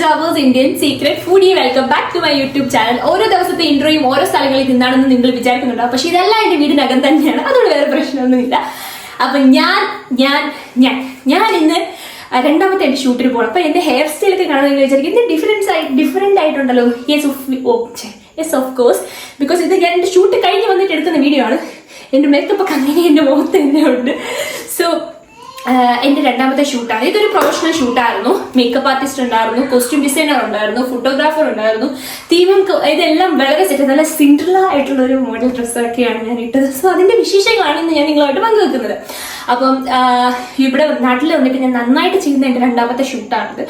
ജാബേഴ്സ് Indian secret foodie welcome back to my YouTube channel ഓരോ ദിവസത്തെ ഇൻട്രോയും ഓരോ സ്ഥലങ്ങളിൽ നിന്നാണെന്ന് നിങ്ങൾ വിചാരിക്കുന്നുണ്ടാവും പക്ഷെ ഇതെല്ലാം എന്റെ വീടിനകം തന്നെയാണ്. അതുകൊണ്ട് വേറെ പ്രശ്നമൊന്നുമില്ല. അപ്പൊ ഞാൻ ഞാൻ ഞാൻ ഞാൻ ഇന്ന് രണ്ടാമത്തെ എന്റെ ഷൂട്ടിന് പോകണം അപ്പൊ എന്റെ ഹെയർ സ്റ്റൈൽ കാണാൻ നിങ്ങൾ വിചാരിക്കും. ഇത് ഡിഫറൻസ് ആയി different ആയിട്ടുണ്ടല്ലോ. Yes of yes of course because ഇത് ഞാൻ എന്റെ ഷൂട്ട് കഴിഞ്ഞ് വന്നിട്ട് എടുക്കുന്ന വീഡിയോ ആണ്. എന്റെ മേക്കപ്പ് ഒക്കെ അങ്ങനെ എന്റെ മുഖത്ത് തന്നെ ഉണ്ട്. സോ എന്റെ രണ്ടാമത്തെ ഷൂട്ടാണ്. ഇതൊരു പ്രൊഫഷണൽ ഷൂട്ടായിരുന്നു. മേക്കപ്പ് ആർട്ടിസ്റ്റ് ഉണ്ടായിരുന്നു കോസ്റ്റ്യൂം ഡിസൈനർ ഉണ്ടായിരുന്നു ഫോട്ടോഗ്രാഫർ ഉണ്ടായിരുന്നു. തീമും ഇതെല്ലാം വളരെ സെറ്റ് നല്ല സിൻഡ്രല ആയിട്ടുള്ള ഒരു മോഡൽ ഡ്രസ്സൊക്കെയാണ് ഞാൻ ഇട്ടത്. സോ അതിന്റെ വിശേഷങ്ങളാണ് ഇന്ന് ഞാൻ നിങ്ങളുമായിട്ട് പങ്കുവെക്കുന്നത്. അപ്പം ഇവിടെ നാട്ടിൽ വന്നിട്ട് ഞാൻ നന്നായിട്ട് ചെയ്യുന്ന എന്റെ രണ്ടാമത്തെ ഷൂട്ടാണിത്.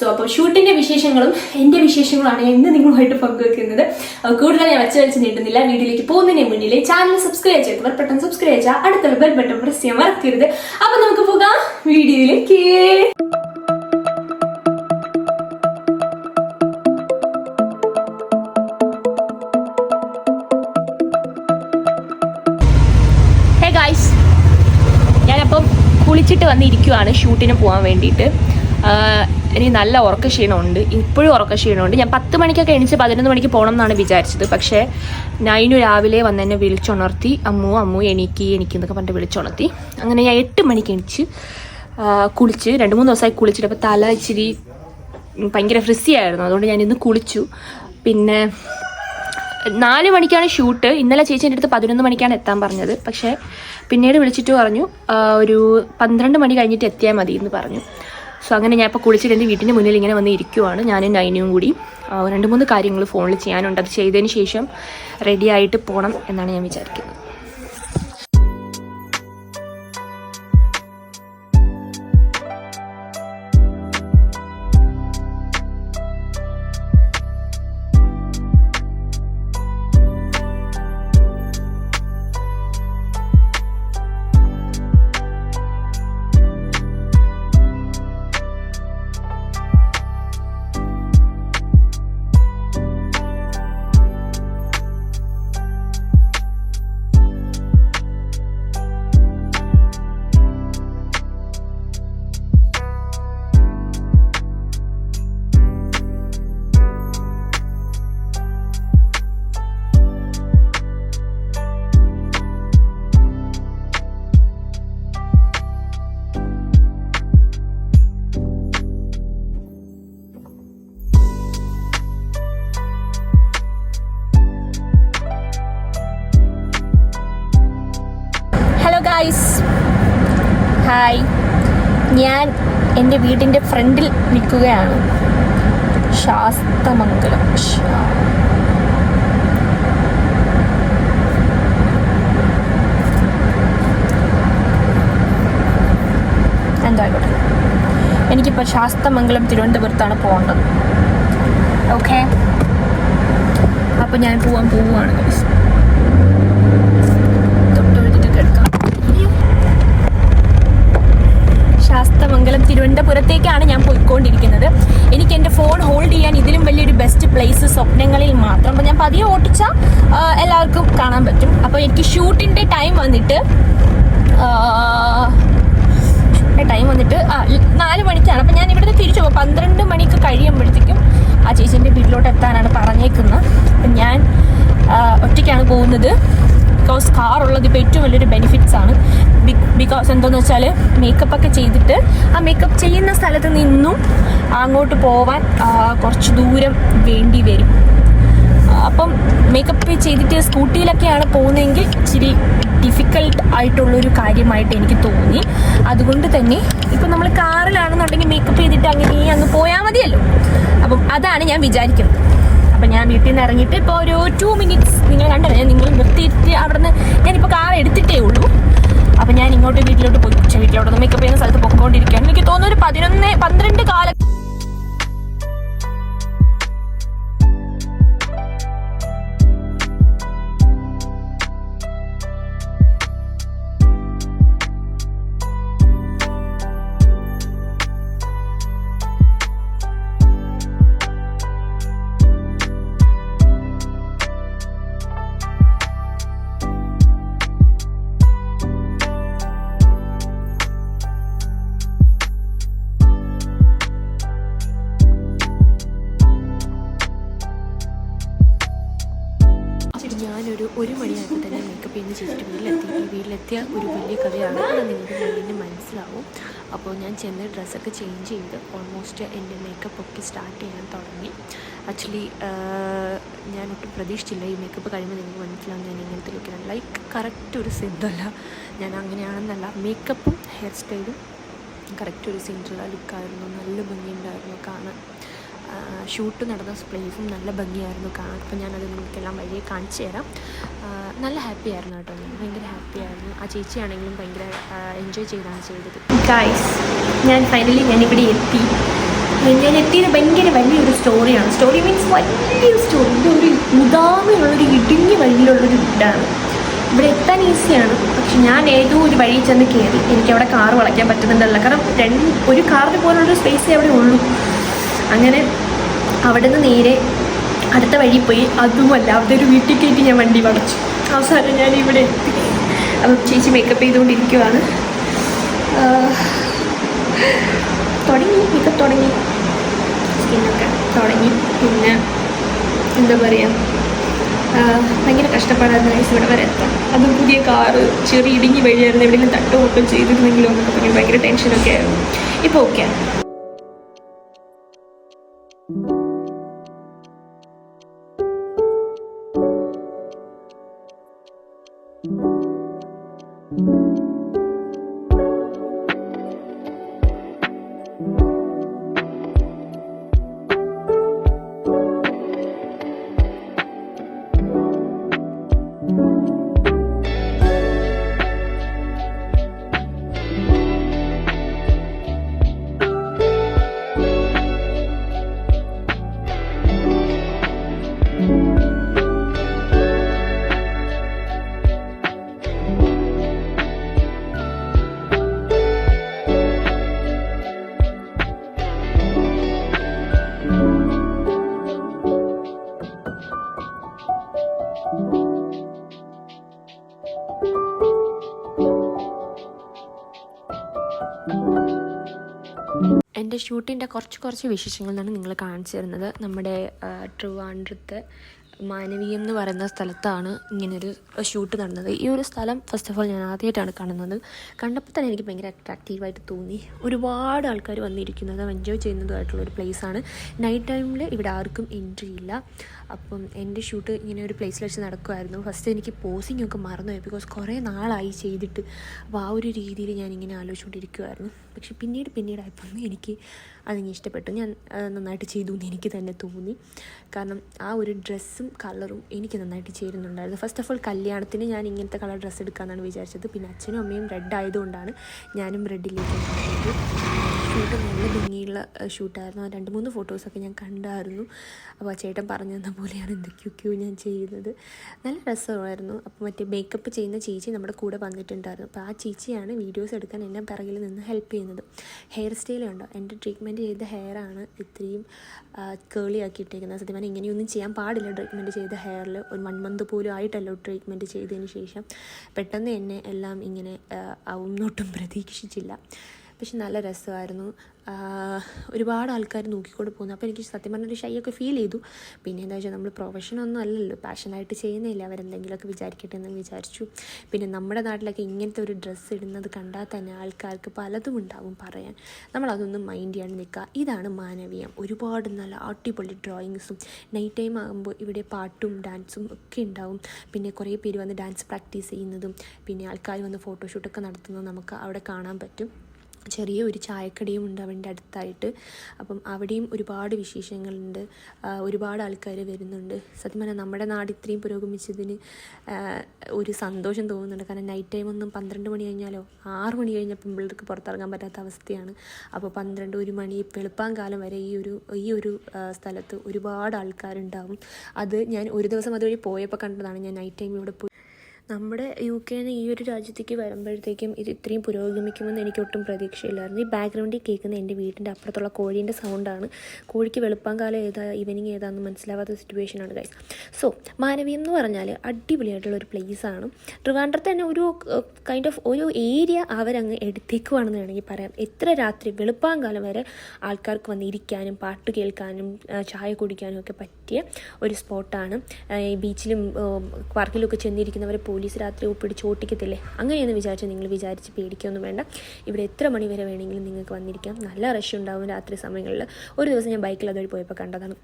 സോ അപ്പോൾ ഷൂട്ടിന്റെ വിശേഷങ്ങളും എന്റെ വിശേഷങ്ങളാണ് എന്ന് നിങ്ങളുമായിട്ട് പങ്കുവെക്കുന്നത്. കൂടുതൽ ഞാൻ വെച്ച് വെച്ച് നീട്ടുന്നില്ല. വീഡിയോയിലേക്ക് പോകുന്നതിന് മുന്നിൽ ചാനൽ സബ്സ്ക്രൈബ് ചെയ്തവർ പെട്ടെന്ന് സബ്സ്ക്രൈബ് ചെയ്യാം അടുത്തുള്ള ബെൽ ബട്ടൺ പ്രസ് ചെയ്യാൻ മറക്കരുത്. അപ്പോൾ നമുക്ക് പോകാം വീഡിയോയിലേക്ക്. ഞാനപ്പം കുളിച്ചിട്ട് വന്നിരിക്കുവാണ് ഷൂട്ടിന് പോകാൻ വേണ്ടിയിട്ട്. എനിക്ക് നല്ല ഉറക്ക ക്ഷീണമുണ്ട്. ഇപ്പോഴും ഉറക്ക ക്ഷീണമുണ്ട്. ഞാൻ പത്ത് മണിക്കൊക്കെ എണീച്ച് പതിനൊന്ന് മണിക്ക് പോകണം എന്നാണ് വിചാരിച്ചത്. പക്ഷേ നൈനു രാവിലെ വന്ന് എന്നെ വിളിച്ചുണർത്തി അമ്മു അമ്മു എനിക്ക് എനിക്ക് എന്നൊക്കെ പറഞ്ഞിട്ട് വിളിച്ചുണർത്തി. അങ്ങനെ ഞാൻ എട്ട് മണിക്ക് എണീച്ച് കുളിച്ച് രണ്ട് മൂന്ന് ദിവസമായി കുളിച്ചിട്ട്. അപ്പോൾ തല ഇച്ചിരി ഭയങ്കര ഫ്രിസി ആയിരുന്നു. അതുകൊണ്ട് ഞാൻ ഇന്ന് കുളിച്ചു. പിന്നെ നാല് മണിക്കാണ് ഷൂട്ട് ഇന്നലെ ചേച്ചി എന്റെ അടുത്ത് പതിനൊന്ന് മണിക്കാണ് എത്താൻ പറഞ്ഞത്. പക്ഷേ പിന്നീട് വിളിച്ചിട്ട് പറഞ്ഞു ഒരു പന്ത്രണ്ട് മണി കഴിഞ്ഞിട്ട് എത്തിയാൽ മതി എന്ന് പറഞ്ഞു. സോ അങ്ങനെ ഞാൻ ഇപ്പോൾ കുളിച്ചിട്ട് എന്റെ വീട്ടിന്റെ മുന്നിൽ ഇങ്ങനെ വന്ന് ഇരിക്കുവാണ്. ഞാനും നൈനയും കൂടി. രണ്ട് മൂന്ന് കാര്യങ്ങൾ ഫോണിൽ ചെയ്യാനുണ്ട്. അത് ചെയ്തതിന് ശേഷം റെഡി ആയിട്ട് പോകണം എന്നാണ് ഞാൻ വിചാരിക്കുന്നത്. Guys hi. ഞാൻ എന്റെ വീടിന്റെ ഫ്രണ്ടിൽ നിൽക്കുകയാണ്. ശാസ്തമംഗലം. എന്തായാലും എനിക്കിപ്പോൾ ശാസ്തമംഗലം തിരുവനന്തപുരത്താണ് പോകേണ്ടത്. ഓക്കെ അപ്പോൾ ഞാൻ പോവാൻ പോവുകയാണ് ഗൈസ്. ശാസ്തമംഗലം തിരുവനന്തപുരത്തേക്കാണ് ഞാൻ പോയിക്കൊണ്ടിരിക്കുന്നത്. എനിക്ക് എന്റെ ഫോൺ ഹോൾഡ് ചെയ്യാൻ ഇതിലും വലിയൊരു ബെസ്റ്റ് പ്ലേസ് സ്വപ്നങ്ങളിൽ മാത്രം. അപ്പോൾ ഞാൻ പതിയെ ഓട്ടിച്ചാൽ എല്ലാവർക്കും കാണാൻ പറ്റും. അപ്പോൾ എനിക്ക് ഷൂട്ടിന്റെ ടൈം വന്നിട്ട് ടൈം വന്നിട്ട് ആ നാല് മണിക്കാണ്. അപ്പം ഞാൻ ഇവിടുന്ന് തിരിച്ചു പോകും. പന്ത്രണ്ട് മണിക്ക് കഴിയുമ്പോഴത്തേക്കും ആ ചേച്ചീന്റെ വീട്ടിലോട്ട് എത്താനാണ് പറഞ്ഞേക്കുന്നത്. അപ്പം ഞാൻ ഒറ്റയ്ക്കാണ് പോകുന്നത്. ബിക്കോസ് കാർ ഉള്ളത് ഇപ്പോൾ ഏറ്റവും വലിയൊരു ബെനിഫിറ്റ്സ് ആണ്. ബിക്കോസ് എന്താണെന്ന് വെച്ചാൽ മേക്കപ്പ് ഒക്കെ ചെയ്തിട്ട് ആ മേക്കപ്പ് ചെയ്യുന്ന സ്ഥലത്ത് നിന്നും അങ്ങോട്ട് പോവാൻ കുറച്ച് ദൂരം വേണ്ടി വരും. അപ്പം മേക്കപ്പ് ചെയ്തിട്ട് സ്കൂട്ടിയിലൊക്കെയാണ് പോകുന്നതെങ്കിൽ ഇച്ചിരി ഡിഫിക്കൽട്ട് ആയിട്ടുള്ളൊരു കാര്യമായിട്ട് എനിക്ക് തോന്നി. അതുകൊണ്ട് തന്നെ ഇപ്പം നമ്മൾ കാറിലാണെന്നുണ്ടെങ്കിൽ മേക്കപ്പ് ചെയ്തിട്ട് അങ്ങനെ അങ്ങ് പോയാൽ മതിയല്ലോ. അപ്പം അതാണ് ഞാൻ വിചാരിക്കുന്നത്. അപ്പം ഞാൻ വീട്ടിൽ നിന്ന് ഇറങ്ങിയിട്ട് ഇപ്പോൾ ഒരു ടു മിനിറ്റ്സ് നിങ്ങൾ കണ്ടത് നിങ്ങൾ നിർത്തിയിട്ട് അവിടെ നിന്ന് ഞാനിപ്പോൾ കാർ എടുത്തിട്ടേ ഉള്ളൂ. അപ്പം ഞാൻ ഇങ്ങോട്ട് വീട്ടിലോട്ട് പോയി. വീട്ടിലോട്ട് മേക്കപ്പ് ചെയ്യുന്ന സ്ഥലത്ത് പൊക്കോണ്ടിരിക്കുകയാണ്. എനിക്ക് തോന്നുന്നു ഒരു പതിനൊന്ന് പന്ത്രണ്ട് കാലം ഒരു ഒരു മണിയാകുമ്പോൾ തന്നെ മേക്കപ്പ് ചെയ്യുന്ന ചേച്ചിട്ട് വീട്ടിലെത്തി. വീട്ടിലെത്തിയ ഒരു വലിയ കഥയാണ് നിങ്ങൾക്ക് വീടിന് മനസ്സിലാവും. അപ്പോൾ ഞാൻ ചെന്ന് ഡ്രസ്സൊക്കെ ചേഞ്ച് ചെയ്ത് ഓൾമോസ്റ്റ് എന്റെ മേക്കപ്പ് ഒക്കെ സ്റ്റാർട്ട് ചെയ്യാൻ തുടങ്ങി. ആക്ച്വലി ഞാൻ ഒട്ടും പ്രതീക്ഷിച്ചില്ല ഈ മേക്കപ്പ് കഴിയുമ്പോൾ നിങ്ങൾക്ക് മനസ്സിലാവും ഞാൻ ഇങ്ങനത്തെ ലുക്കിലാണ് ലൈക്ക് കറക്റ്റ് ഒരു സിദ്ധല്ല ഞാൻ അങ്ങനെയാണെന്നല്ല. മേക്കപ്പും ഹെയർ സ്റ്റൈലും കറക്റ്റ് ഒരു സിൻഡ്രല ലുക്കായിരുന്നു നല്ല ഭംഗിയുണ്ടായിരുന്നു കാണാൻ. ഷൂട്ട് നടന്ന പ്ലേസും നല്ല ഭംഗിയായിരുന്നു കാണാൻ. അപ്പോൾ ഞാനത് നിങ്ങൾക്കെല്ലാം വഴിയെ കാണിച്ചു തരാം. നല്ല ഹാപ്പി ആയിരുന്നു കേട്ടോ ഞാൻ. ഭയങ്കര ഹാപ്പി ആയിരുന്നു. ആ ചേച്ചിയാണെങ്കിലും ഭയങ്കര എൻജോയ് ചെയ്താണ് ചെയ്തത്. ഗായ്സ് ഞാൻ ഫൈനലി ഞാൻ ഇവിടെ എത്തി. ഞാൻ എത്തിയത് ഭയങ്കര വലിയൊരു സ്റ്റോറിയാണ് സ്റ്റോറി മീൻസ് വലിയൊരു സ്റ്റോറി ഇത് ഒരു മുതാമിലുള്ളൊരു ഇടുങ്ങിയ വഴിയിലുള്ളൊരു വീടാണ്. ഇവിടെ എത്താൻ ഈസിയാണ്. പക്ഷെ ഞാൻ ഏതോ ഒരു വഴി ചെന്ന് കയറി. എനിക്ക് അവിടെ കാർ വളയ്ക്കാൻ പറ്റുന്നുണ്ടല്ല. കാരണം രണ്ട് ഒരു കാറിന് പോലുള്ളൊരു സ്പേസേ അവിടെ ഉള്ളൂ. അങ്ങനെ അവിടെ നിന്ന് നേരെ അടുത്ത വഴി പോയി. അതുമല്ല അവിടെ ഒരു വീട്ടിൽ കയറ്റി ഞാൻ വണ്ടി വളച്ചു. അവസാനം ഞാൻ ഇവിടെ എത്തി. അപ്പം ചേച്ചി മേക്കപ്പ് ചെയ്തുകൊണ്ടിരിക്കുവാണ്. തുടങ്ങി മേക്കപ്പ് തുടങ്ങി. സ്കിന്നൊക്കെ തുടങ്ങി. പിന്നെ എന്താ പറയുക ഭയങ്കര കഷ്ടപ്പാടായിരുന്നു ഗൈസ് ഇവിടെ വരെ എത്താം അതും പുതിയ കാറ് ചെറിയ ഇടുങ്ങി വഴിയായിരുന്നു എവിടെയെങ്കിലും തട്ടോ ഒട്ടും ചെയ്തിരുന്നെങ്കിലോ എന്നൊക്കെ ഭയങ്കര ടെൻഷനൊക്കെ ആയിരുന്നു. ഇപ്പോൾ ഓക്കെ എന്റെ ഷൂട്ടിന്റെ കുറച്ച് കുറച്ച് വിശേഷങ്ങളാണ് നിങ്ങൾ കാണിച്ചു തരുന്നത്. നമ്മുടെ ട്രിവാൻഡ്രത്ത് മാനവീയം എന്ന് പറയുന്ന സ്ഥലത്താണ് ഇങ്ങനൊരു ഷൂട്ട് നടന്നത്. ഈ ഒരു സ്ഥലം ഫസ്റ്റ് ഓഫ് ഓൾ ഞാൻ ആദ്യമായിട്ടാണ് കാണുന്നത്. കണ്ടപ്പോൾ തന്നെ എനിക്ക് ഭയങ്കര അട്രാക്റ്റീവായിട്ട് തോന്നി. ഒരുപാട് ആൾക്കാർ വന്നിരിക്കുന്നതും എൻജോയ് ചെയ്യുന്നതുമായിട്ടുള്ള ഒരു പ്ലേസാണ് നൈറ്റ് ടൈമിൽ ഇവിടെ ആർക്കും എൻട്രി ഇല്ല. അപ്പം എന്റെ ഷൂട്ട് ഇങ്ങനെ ഒരു പ്ലേസിൽ വെച്ച് നടക്കുമായിരുന്നു ഫസ്റ്റ് എനിക്ക് പോസിംഗ് ഒക്കെ മറന്നുപോയി ബിക്കോസ് കുറേ നാളായി ചെയ്തിട്ട്. അപ്പോൾ ആ ഒരു രീതിയിൽ ഞാൻ ഇങ്ങനെ ആലോചിച്ചുകൊണ്ടിരിക്കുമായിരുന്നു പക്ഷെ പിന്നീട് പിന്നീടായപ്പോൾ എനിക്ക് അതിങ്ങനെ ഇഷ്ടപ്പെട്ടു. ഞാൻ നന്നായിട്ട് ചെയ്തു എന്ന് എനിക്ക് തന്നെ തോന്നി. കാരണം ആ ഒരു ഡ്രസ്സും കളറും എനിക്ക് നന്നായിട്ട് ചേരുന്നുണ്ടായിരുന്നു. ഫസ്റ്റ് ഓഫ് ഓൾ കല്യാണത്തിന് ഞാൻ ഇങ്ങനത്തെ കളർ ഡ്രസ്സ് എടുക്കാമെന്നാണ് വിചാരിച്ചത്. പിന്നെ അച്ഛനും അമ്മയും റെഡ് ആയതുകൊണ്ടാണ് ഞാനും റെഡിലേക്ക് ഷൂട്ട് നല്ല ഭംഗിയുള്ള ഷൂട്ടായിരുന്നു. ആ രണ്ട് മൂന്ന് ഫോട്ടോസൊക്കെ ഞാൻ കണ്ടായിരുന്നു. അപ്പോൾ ആ ചേട്ടൻ പറഞ്ഞു തന്ന പോലെയാണ് എന്തൊക്കെയൊക്കെയോ ഞാൻ ചെയ്യുന്നത്. നല്ല രസമായിരുന്നു. അപ്പോൾ മറ്റേ മേക്കപ്പ് ചെയ്യുന്ന ചേച്ചി നമ്മുടെ കൂടെ വന്നിട്ടുണ്ടായിരുന്നു. അപ്പോൾ ആ ചേച്ചിയാണ് വീഡിയോസ് എടുക്കാൻ എന്നെ പിറകിൽ നിന്ന് ഹെൽപ്പ് ചെയ്യുന്നത്. ഹെയർ സ്റ്റൈൽ ഉണ്ടോ എന്റെ ട്രീറ്റ്മെന്റ് ചെയ്ത ഹെയറാണ് ഇത്രയും കേളി ആക്കി ഇട്ടേക്കുന്നത് സത്യം പറഞ്ഞാൽ ഇങ്ങനെയൊന്നും ചെയ്യാൻ പാടില്ല ട്രീറ്റ്മെന്റ് ചെയ്ത ഹെയറിൽ ഒരു വൺ മന്ത് പോലും ആയിട്ടല്ലോ ട്രീറ്റ്മെന്റ് ചെയ്തതിന് ശേഷം. പെട്ടെന്ന് എന്നെ എല്ലാം ഇങ്ങനെ ആവും പ്രതീക്ഷിച്ചില്ല. പക്ഷെ നല്ല രസമായിരുന്നു. ഒരുപാട് ആൾക്കാർ നോക്കിക്കൊണ്ട് പോകുന്നു. അപ്പോൾ എനിക്ക് സത്യം പറഞ്ഞൊരു ഷൈയൊക്കെ ഫീൽ ചെയ്തു. പിന്നെ എന്താ വെച്ചാൽ നമ്മൾ പ്രൊഫഷനൊന്നും അല്ലല്ലോ. പാഷനായിട്ട് ചെയ്യുന്നില്ല അവരെന്തെങ്കിലുമൊക്കെ വിചാരിക്കട്ടെ എന്ന് വിചാരിച്ചു. പിന്നെ നമ്മുടെ നാട്ടിലൊക്കെ ഇങ്ങനത്തെ ഒരു ഡ്രസ്സ് ഇടുന്നത് കണ്ടാൽ തന്നെ ആൾക്കാർക്ക് പലതും ഉണ്ടാവും പറയാൻ. നമ്മളതൊന്നും മൈൻഡ് ചെയ്യാണ്ട് നിൽക്കുക ഇതാണ് മാനവീയം. ഒരുപാട് നല്ല അടിപൊളി ഡ്രോയിങ്സും നൈറ്റ് ടൈം ആകുമ്പോൾ ഇവിടെ പാട്ടും ഡാൻസും ഒക്കെ ഉണ്ടാവും. പിന്നെ കുറേ പേര് വന്ന് ഡാൻസ് പ്രാക്ടീസ് ചെയ്യുന്നതും പിന്നെ ആൾക്കാർ വന്ന് ഫോട്ടോഷൂട്ടൊക്കെ നടത്തുന്നതും നമുക്ക് അവിടെ കാണാൻ പറ്റും. ചെറിയ ഒരു ചായക്കടയും ഉണ്ട് അവന്റെ അടുത്തായിട്ട്. അപ്പം അവിടെയും ഒരുപാട് വിശേഷങ്ങളുണ്ട്. ഒരുപാട് ആൾക്കാർ വരുന്നുണ്ട്. സത്യം പറഞ്ഞാൽ നമ്മുടെ നാട് ഇത്രയും പുരോഗമിച്ചതിന് ഒരു സന്തോഷം തോന്നുന്നുണ്ട്. കാരണം നൈറ്റ് ടൈം ഒന്നും പന്ത്രണ്ട് മണി കഴിഞ്ഞാലോ ആറ് മണി കഴിഞ്ഞാൽ പിള്ളേർക്ക് പുറത്തിറങ്ങാൻ പറ്റാത്ത അവസ്ഥയാണ്. അപ്പോൾ പന്ത്രണ്ട് ഒരു മണി വെളുപ്പാൻ കാലം വരെ ഈ ഒരു ഈ ഒരു സ്ഥലത്ത് ഒരുപാട് ആൾക്കാരുണ്ടാവും. അത് ഞാൻ ഒരു ദിവസം അതുവഴി പോയപ്പോൾ കണ്ടതാണ്. ഞാൻ നൈറ്റ് ടൈം ഇവിടെ പോയി നമ്മുടെ യു കെന്ന് ഈ ഒരു രാജ്യത്തേക്ക് വരുമ്പോഴത്തേക്കും ഇത് ഇത്രയും പുരോഗമിക്കുമെന്ന് എനിക്ക് ഒട്ടും പ്രതീക്ഷയില്ലായിരുന്നു. ഈ ബാക്ക്ഗ്രൗണ്ടിൽ കേൾക്കുന്ന എന്റെ വീടിന്റെ അപ്പുറത്തുള്ള കോഴീന്റെ സൗണ്ടാണ് കോഴിക്ക് വെളുപ്പാങ്കാലം ഏതാ ഈവനിങ് ഏതാണെന്ന് മനസ്സിലാവാത്ത സിറ്റുവേഷനാണ് ഗൈസ് സോ മാനവീയം എന്ന് പറഞ്ഞാൽ അടിപൊളിയായിട്ടുള്ള ഒരു പ്ലേസ് ആണ്. ട്രിവാൻഡ്രത്ത് തന്നെ ഒരു കൈൻഡ് ഓഫ് ഒരു ഏരിയ അവരങ്ങ് എടുത്തേക്കുവാണെന്ന് വേണമെങ്കിൽ പറയാം. എത്ര രാത്രി വെളുപ്പാങ്കാലം വരെ ആൾക്കാർക്ക് വന്നിരിക്കാനും പാട്ട് കേൾക്കാനും ചായ കുടിക്കാനും ഒക്കെ പറ്റിയ ഒരു സ്പോട്ടാണ് ബീച്ചിലും പാർക്കിലൊക്കെ ചെന്നിരിക്കുന്നവരെ പോലീസ് രാത്രി ഒപ്പിടിച്ച് ഓട്ടിക്കത്തില്ലേ? അങ്ങനെയൊന്നും വിചാരിച്ച് നിങ്ങൾ വിചാരിച്ച് പേടിക്കൊന്നും വേണ്ട. ഇവിടെ എത്ര മണി വരെ വേണമെങ്കിലും നിങ്ങൾക്ക് വന്നിരിക്കാം. നല്ല റഷ് ഉണ്ടാവും രാത്രി സമയങ്ങളിൽ. ഒരു ദിവസം ഞാൻ ബൈക്കിൽ അതുവഴി പോയപ്പോൾ കണ്ടതാണ്.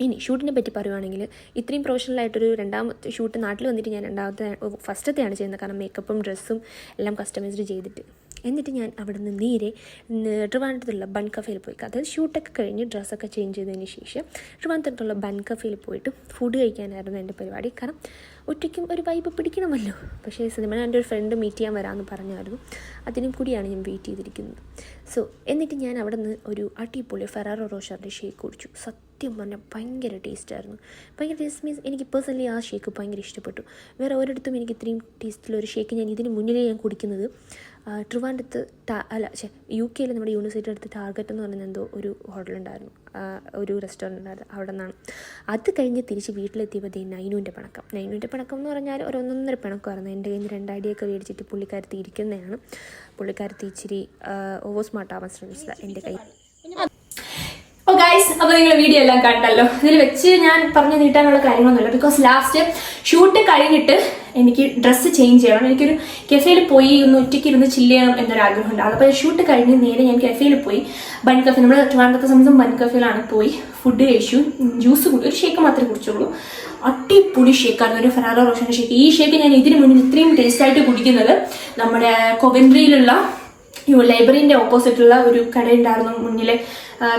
ഇനി ഷൂട്ടിനെ പറ്റി പറയുവാണെങ്കിൽ ഇത്രയും പ്രൊഫഷണലായിട്ടൊരു രണ്ടാമത്തെ ഷൂട്ട് നാട്ടിൽ വന്നിട്ട് ഞാൻ രണ്ടാമത്തെ ഫസ്റ്റത്തെയാണ് ചെയ്യുന്നത്. കാരണം മേക്കപ്പും ഡ്രസ്സും എല്ലാം കസ്റ്റമൈസ്ഡ് ചെയ്തിട്ട്. എന്നിട്ട് ഞാൻ അവിടെ നിന്ന് നേരെ ട്രിവാൻഡ്രത്തുള്ള ബൺ കഫേയിൽ പോയി. അതായത് ഷൂട്ടൊക്കെ കഴിഞ്ഞ് ഡ്രസ്സൊക്കെ ചേഞ്ച് ചെയ്തതിന് ശേഷം ട്രിവാൻഡ്രത്തുള്ള ബൺ കഫേയിൽ പോയിട്ട് ഫുഡ് കഴിക്കാനായിരുന്നു എന്റെ പരിപാടി. കാരണം ഒറ്റയ്ക്കും ഒരു വൈബ് പിടിക്കണമല്ലോ. പക്ഷേ സിനിമ എന്റെ ഒരു ഫ്രണ്ട് മീറ്റ് ചെയ്യാൻ വരാമെന്ന് പറഞ്ഞായിരുന്നു. അതിനും കൂടിയാണ് ഞാൻ വെയിറ്റ് ചെയ്തിരിക്കുന്നത്. സോ എന്നിട്ട് ഞാൻ അവിടെ നിന്ന് ഒരു അടിപൊളി ഫെറാറോ റോഷറിന്റെ ഷേക്ക് കുടിച്ചു. സത്യം പറഞ്ഞാൽ ഭയങ്കര ടേസ്റ്റായിരുന്നു ഭയങ്കര ടേസ്റ്റ് മീൻസ് എനിക്ക് പേഴ്സണലി ആ ഷേക്ക് ഭയങ്കര ഇഷ്ടപ്പെട്ടു. വേറെ ഒരിടത്തും എനിക്ക് ഇത്രയും ടേസ്റ്റിലൊരു ഷേക്ക് ഞാൻ ഇതിന് മുന്നിലേ ഞാൻ കുടിക്കുന്നത് ട്രിവാൻഡത്ത് ടാ അല്ല ശേ യു കെയിൽ നമ്മുടെ യൂണിവേഴ്സിറ്റി അടുത്ത് ടാർഗറ്റ് എന്ന് പറയുന്ന എന്തോ ഒരു ഹോട്ടലുണ്ടായിരുന്നു ഒരു റെസ്റ്റോറന്റ് ഉണ്ടായിരുന്നു. അവിടെ നിന്നാണ്. അത് കഴിഞ്ഞ് തിരിച്ച് വീട്ടിലെത്തിയപ്പോൾ ദേ നൈനുവിന്റെ പണക്കം. നൈനുവിന്റെ പണക്കം എന്ന് പറഞ്ഞാൽ ഒരു ഒന്നൊന്നര പിണക്കമായിരുന്നു. എന്റെ കയ്യിൽ രണ്ടടിയൊക്കെ മേടിച്ചിട്ട് പുള്ളിക്കാരത്തി ഇരിക്കുന്നതാണ്. പുള്ളിക്കാരത്തി ഇച്ചിരി ഓവർ സ്മാർട്ട് ആവാൻ ശ്രമിച്ചത് എന്റെ കയ്യിൽ. ഓ ഗൈസ് അപ്പോൾ നിങ്ങൾ വീഡിയോ എല്ലാം കണ്ടല്ലോ. ഇതിൽ വെച്ച് ഞാൻ പറഞ്ഞു നീട്ടാനുള്ള കാര്യങ്ങളൊന്നുമില്ല. ബിക്കോസ് ലാസ്റ്റ് ഷൂട്ട് കഴിഞ്ഞിട്ട് എനിക്ക് ഡ്രസ്സ് ചേഞ്ച് ചെയ്യണം. എനിക്കൊരു കെഫേയിൽ പോയി ഒന്ന് ഒറ്റയ്ക്ക് ഇരുന്ന് ചില്ല് ചെയ്യണം എന്നൊരു ആഗ്രഹമുണ്ട് അപ്പോൾ ഷൂട്ട് കഴിഞ്ഞ് നേരെ ഞാൻ കെഫേയിൽ പോയി. ബൺ കഫേ നമ്മൾ ട്രിവാൻഡ്രത്തെ സംബന്ധിച്ചും ബൺ കഫേയിലാണ് പോയി. ഫുഡ് കഴിച്ചു. ജ്യൂസ് കുടി ഒരു ഷേക്ക് മാത്രമേ കുടിച്ചുള്ളൂ. അടിപൊളി ഷേക്കായിരുന്നു ഒരു ഫെറാറോ റോഷന്റെ ഷേക്ക് ഈ ഷേക്ക് ഞാൻ ഇതിനു മുന്നിൽ ഇത്രയും ടേസ്റ്റ് ആയിട്ട് കുടിക്കുന്നത് നമ്മുടെ കൊവൻട്രിയിലുള്ള ലൈബ്രറിന്റെ ഓപ്പോസിറ്റുള്ള ഒരു കടയുണ്ടായിരുന്നു മുന്നിലെ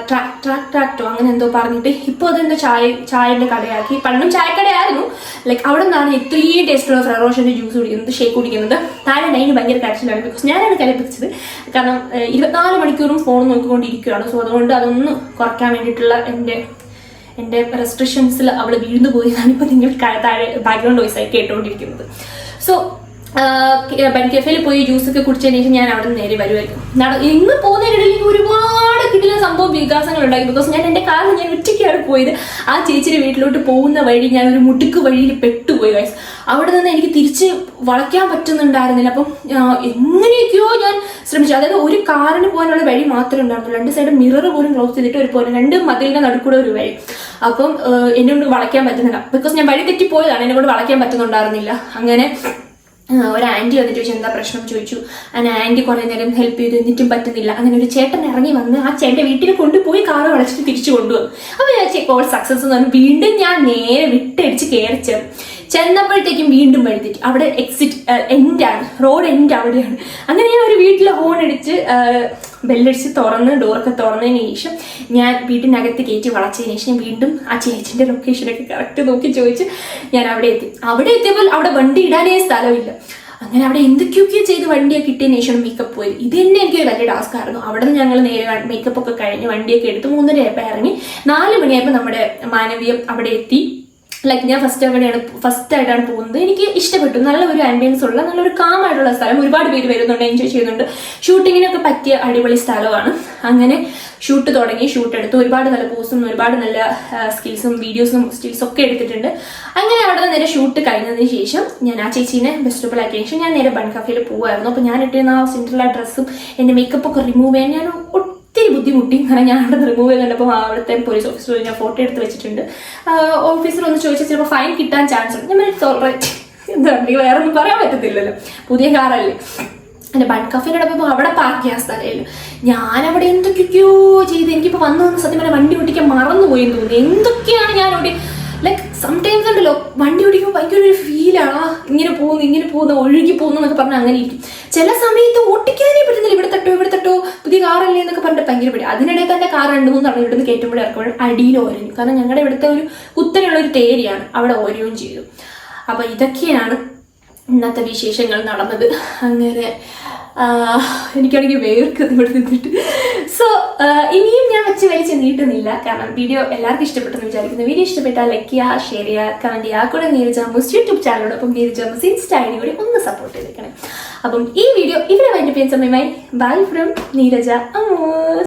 ട്രാക് ട്രാക് ട്രാക്ടോ അങ്ങനെ എന്തോ പറഞ്ഞിട്ട് ഇപ്പോൾ അതെന്തോ ചായ ചായന്റെ കടയാക്കി. പണ്ടും ചായക്കടയായിരുന്നു. ലൈക്ക് അവിടെ നിന്നാണ് ഇത്രയും ടേസ്റ്റുള്ള ഫെറോഷന്റെ ജ്യൂസ് കുടിക്കുന്നത് ഷേക്ക് കുടിക്കുന്നത്. താഴെ അതിന് ഭയങ്കര കരച്ചിലാണ്. ബിക്കോസ് ഞാനാണ് കലപ്പിച്ചത് കാരണം ഇരുപത്തിനാല് മണിക്കൂറും ഫോൺ നോക്കിക്കൊണ്ടിരിക്കുകയാണ് സോ അതുകൊണ്ട് അതൊന്ന് കുറയ്ക്കാൻ വേണ്ടിയിട്ടുള്ള എന്റെ എന്റെ റെസ്ട്രിക്ഷൻസിൽ അവൾ വീഴ്ന്നു പോയതാണ് ഇപ്പോൾ നിങ്ങൾ താഴെ ബാക്ക്ഗ്രൗണ്ട് വോയിസ് ആയി കേട്ടുകൊണ്ടിരിക്കുന്നത് സോ ബൻ കഫേയിൽ പോയി ജ്യൂസൊക്കെ കുടിച്ചതിന് ശേഷം ഞാൻ അവിടെ നേരെ വരുമായിരുന്നു നട- ഇന്ന് പോകുന്നതിനിടയിൽ ഒരുപാട് കിട്ടുന്ന സംഭവം വികാസങ്ങൾ ഉണ്ടായി. ബിക്കോസ് ഞാൻ എന്റെ കാറിൽ ഞാൻ ഒറ്റയ്ക്കാണ് പോയത്. ആ ചേച്ചിയുടെ വീട്ടിലോട്ട് പോകുന്ന വഴി ഞാൻ ഒരു മുടുക്ക് വഴിയിൽ പെട്ടുപോയി വയസ്സ് അവിടെ നിന്ന് എനിക്ക് തിരിച്ച് വളയ്ക്കാൻ പറ്റുന്നുണ്ടായിരുന്നില്ല. അപ്പം എങ്ങനെയൊക്കെയോ ഞാൻ ശ്രമിച്ചു. അതായത് ഒരു കാറിന് പോകാനുള്ള വഴി മാത്രമേ ഉണ്ടായിരുന്നുള്ളൂ. രണ്ട് സൈഡ് മിറർ പോലും ക്ലോസ് ചെയ്തിട്ട് ഒരു പോലെ രണ്ട് മതിലിന്റെ നടുക്കൂടെ ഒരു വഴി. അപ്പം എന്നെ കൊണ്ട് വളയ്ക്കാൻ പറ്റുന്നില്ല. ബിക്കോസ് ഞാൻ വഴി തെറ്റി പോയതാണ് എന്നെ കൊണ്ട് വളയ്ക്കാൻ പറ്റുന്നുണ്ടായിരുന്നില്ല. അങ്ങനെ ഒരു ആന്റി വന്നിട്ട് ചോദിച്ചു എന്താ പ്രശ്നം? ചോദിച്ചു. അങ്ങനെ ആന്റി കുറെ നേരം ഹെൽപ്പ് ചെയ്തു എന്നിട്ടും പറ്റുന്നില്ല. അങ്ങനെ ഒരു ചേട്ടൻ ഇറങ്ങി വന്ന് ആ ചേട്ടൻ വീട്ടിൽ കൊണ്ടുപോയി കാറ് വളച്ചിട്ട് തിരിച്ചു കൊണ്ടുവന്നു. അപ്പോൾ ഞാൻ കോൾ സക്സസ് എന്ന് പറഞ്ഞു വീണ്ടും ഞാൻ നേരെ വിട്ടടിച്ച് കയറിച്ചു ചെന്നപ്പോഴത്തേക്കും വീണ്ടും വഴിതെറ്റി അവിടെ എക്സിറ്റ് എൻഡാണ് റോഡ് എൻഡ് അവിടെയാണ്. അങ്ങനെ ഞാൻ ഒരു വീട്ടിൽ ഹോൺ അടിച്ച് ബെല്ലടിച്ച് തുറന്ന് ഡോറൊക്കെ തുറന്നതിന് ശേഷം ഞാൻ വീട്ടിനകത്ത് കയറ്റി വളച്ചതിന് ശേഷം വീണ്ടും ആ ചേച്ചിന്റെ ലൊക്കേഷനൊക്കെ കറക്റ്റ് നോക്കി ചോദിച്ച് ഞാൻ അവിടെ എത്തി. അവിടെ എത്തിയപ്പോൾ അവിടെ വണ്ടി ഇടാനേ സ്ഥലമില്ല. അങ്ങനെ അവിടെ എന്തൊക്കെയൊക്കെയോ ചെയ്ത് വണ്ടിയൊക്കെ കിട്ടിയതിന് ശേഷം മേക്കപ്പ് പോയി. ഇത് തന്നെ എനിക്ക് വലിയ ടാസ്ക് ആയിരുന്നു. അവിടെ നിന്ന് ഞങ്ങൾ നേരെ മേക്കപ്പ് ഒക്കെ കഴിഞ്ഞ് വണ്ടിയൊക്കെ എടുത്ത് മൂന്നര ആയപ്പോൾ ഇറങ്ങി. നാല് മണിയായപ്പോൾ നമ്മുടെ മാനവീയം അവിടെ എത്തി. ലൈക്ക് ഞാൻ ഫസ്റ്റ് അവിടെയാണ് ഫസ്റ്റ് ആയിട്ടാണ് പോകുന്നത്. എനിക്ക് ഇഷ്ടപ്പെട്ടു. നല്ല ഒരു ആംബിയൻസ് ഉള്ള നല്ലൊരു കാം ആയിട്ടുള്ള സ്ഥലം. ഒരുപാട് പേര് വരുന്നുണ്ട് എൻജോയ് ചെയ്യുന്നുണ്ട്. ഷൂട്ടിങ്ങിനൊക്കെ പറ്റിയ അടിപൊളി സ്ഥലമാണ്. അങ്ങനെ ഷൂട്ട് തുടങ്ങി ഷൂട്ട് എടുത്തു. ഒരുപാട് നല്ല പോസും ഒരുപാട് നല്ല സ്കിൽസും വീഡിയോസും സ്റ്റിൽസും ഒക്കെ എടുത്തിട്ടുണ്ട്. അങ്ങനെ അവിടെ നിന്ന് നേരെ ഷൂട്ട് കഴിഞ്ഞതിന് ശേഷം ഞാൻ ആ ചേച്ചീനെ ബെസ്റ്റബിൾ ആക്കിയതിന് ശേഷം ഞാൻ നേരെ ബൺ കഫേയിൽ പോകുമായിരുന്നു അപ്പോൾ ഞാൻ ഇട്ടിരുന്ന ആ സെന്ററിലെ ഡ്രസ്സും എന്റെ മേക്കപ്പ് ഒക്കെ റിമൂവ് ചെയ്യാൻ ഞാൻ ഒത്തിരി ബുദ്ധിമുട്ടി. കാരണം ഞാൻ അവിടെ റിമൂവ് കണ്ടപ്പോൾ അവിടുത്തെ പോലീസ് ഓഫീസർ ഞാൻ ഫോട്ടോ എടുത്ത് വെച്ചിട്ടുണ്ട്. ഓഫീസർ ഒന്ന് ചോദിച്ചാൽ ചിലപ്പോൾ ഫൈൻ കിട്ടാൻ ചാൻസ് ഉണ്ട്. ഞാൻ ഓൾറൈറ്റ് എന്താണ് വേറെ ഒന്നും പറയാൻ പറ്റത്തില്ലല്ലോ. പുതിയ കാറല്ലേ എന്റെ ബൺ കഫേയുടെ പോയപ്പോൾ അവിടെ പാർക്ക് ചെയ്യാൻ സ്ഥലമില്ല. ഞാൻ അവിടെ എന്തൊക്കെയോ ചെയ്ത് എനിക്കിപ്പോൾ വന്നു വന്ന് സത്യം പറഞ്ഞാൽ വണ്ടി ഓടിക്കാൻ മറന്നുപോയി തോന്നി എന്തൊക്കെയാണ് ഞാൻ ലൈക്ക് സംടൈംസ് ഉണ്ടല്ലോ വണ്ടി ഓടിക്കുമ്പോൾ ഭയങ്കര ഒരു ഫീലാണ് ആ ഇങ്ങനെ പോകുന്നു ഇങ്ങനെ പോകുന്നു ഒഴുകി പോകുന്നു എന്നൊക്കെ പറഞ്ഞാൽ അങ്ങനെ ഇരിക്കും. ചില സമയത്ത് ഓട്ടിക്കാനേ പറ്റുന്നില്ല ഇവിടെ തട്ടോ ഇവിടെ തട്ടോ പുതിയ കാറല്ലേ എന്നൊക്കെ പറഞ്ഞിട്ട് ഭയങ്കര പേടി. അതിനിടയിൽ തന്നെ കാർ രണ്ട് മൂന്ന് തവണ ഇവിടുന്ന് കയറ്റുമ്പോൾ ഇറക്കുമ്പോൾ അടിയിൽ ഓരഞ്ഞു. കാരണം ഞങ്ങളുടെ ഇവിടുത്തെ ഒരു കുത്തനെയുള്ള ഒരു തേരിയാണ്. അവിടെ ഓരവും ചെയ്തു. അപ്പൊ ഇതൊക്കെയാണ് ഇന്നത്തെ വിശേഷങ്ങൾ നടന്നത്. അങ്ങനെ എനിക്കാണെങ്കിൽ വേർക്കുന്നത് ഇവിടെ നിന്നിട്ട്. സോ ഇനിയും ഞാൻ വെച്ച് വലിച്ച് നീട്ടുന്നില്ല. കാരണം വീഡിയോ എല്ലാവർക്കും ഇഷ്ടപ്പെട്ടെന്ന് വിചാരിക്കുന്നു. വീഡിയോ ഇഷ്ടപ്പെട്ടാൽ ലൈക്ക് ചെയ്യുക ഷെയർ ചെയ്യുക കമന്റ് ചെയ്യുക. കൂടെ നീരജ് മുസ് യൂട്യൂബ് ചാനലോടൊപ്പം നീരജ് മുസ് ഇൻസ്റ്റ ഐ കൂടി ഒന്ന് സപ്പോർട്ട് ചെയ്തേക്കണം. അപ്പം ഈ വീഡിയോ ഇവിടെ വൈകിട്ട് സമയമായി. Bye from Neeraja Amos